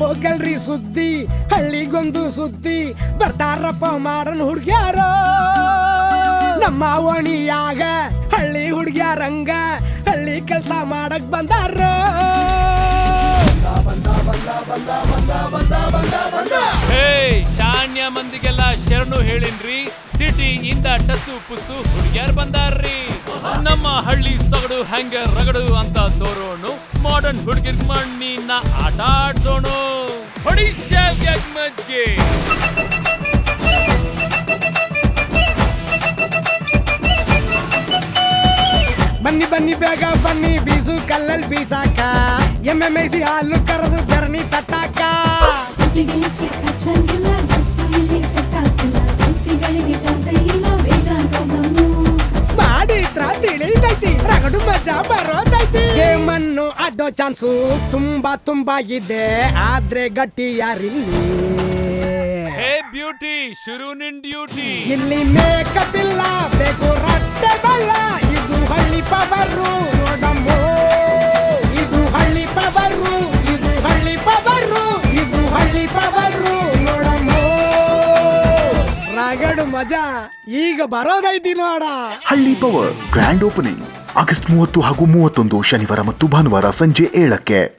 ಹೋಗಲ್ರಿ ಸುದ್ದಿ, ಹಳ್ಳಿಗೊಂದು ಸುದ್ದಿ, ಬರ್ತಾರಪ್ಪ ಮಾಡನ್ ಹುಡ್ಗ್ಯಾರ. ನಮ್ಮ ಓಣಿಯಾಗ ಹಳ್ಳಿ ಹುಡ್ಗ್ಯಾರಂಗ ಹಳ್ಳಿ ಕೆಲ್ಸ ಮಾಡಕ್ ಬಂದಾರ. ಹೇ ಶಾನ್ಯ ಮಂದಿಗೆಲ್ಲ ಶರಣು ಹೇಳಿನ್ರಿ. ಸಿಟಿ ಇಂದ ಟಸ್ಸು ಪುಸು ಹುಡ್ಗ್ಯಾರ್ ಬಂದಾರ್ರಿ. ನಮ್ಮ ಹಳ್ಳಿ ಸೊಗಡು ಹೆಂಗ ರಗಡು ಅಂತ ತೋರೋಣು. ಮಾಡರ್ನ್ ಹುಡುಗಿರ್ ಮಣ್ಣಿನ ಆಟ ಆಡ್ಸೋಣು ಒಡಿಶಾ ಮಜ್ಜೆ ಬನ್ನಿ ಬನ್ನಿ ಬೇಗ ಬನ್ನಿ ಬೀಸು ಕಲ್ಲಲ್ ಬೀಸಾಕ ಎಮ್ಮೆ ಮೇಯ್ಸಿ ಹಾಲು ಕರೆದು ಬೆರಣಿ ತಟ್ಟಾಕ ಚಾನ್ಸು ತುಂಬಾ ತುಂಬಾ ಇದೆ ಆದ್ರೆ ಗಟ್ಟಿ ಯಾರಿಲ್ಲಿ? ಹೇ ಬ್ಯೂಟಿ ಶುರು ನಿನ್ ಡ್ಯೂಟಿ ಇಲ್ಲಿ ಮೇಕಪ್ ಇಲ್ಲ ಬೇಕು ರಟ್ಟೆ ಬಲ್ಲ ಇದು ಹಳ್ಳಿ ಪವರು ನೋಡಮ್ಮೋ. ಇದು ಹಳ್ಳಿ ಪವರು ಇದು ಹಳ್ಳಿ ಪವರು ಇದು ಹಳ್ಳಿ ಪವರು ನೋಡಮ್ಮೋ. ರಗಡು ಮಜಾ ಈಗ ಬರೋದೈತಿ ನೋಡ. ಹಳ್ಳಿ ಪವರ್ ಗ್ರ್ಯಾಂಡ್ ಓಪನಿಂಗ್ ಆಗಸ್ಟ್ ಮೂವತ್ತು ಹಾಗೂ ಮೂವತ್ತೊಂದು ಶನಿವಾರ ಮತ್ತು ಭಾನುವಾರ ಸಂಜೆ ಏಳಕ್ಕೆ.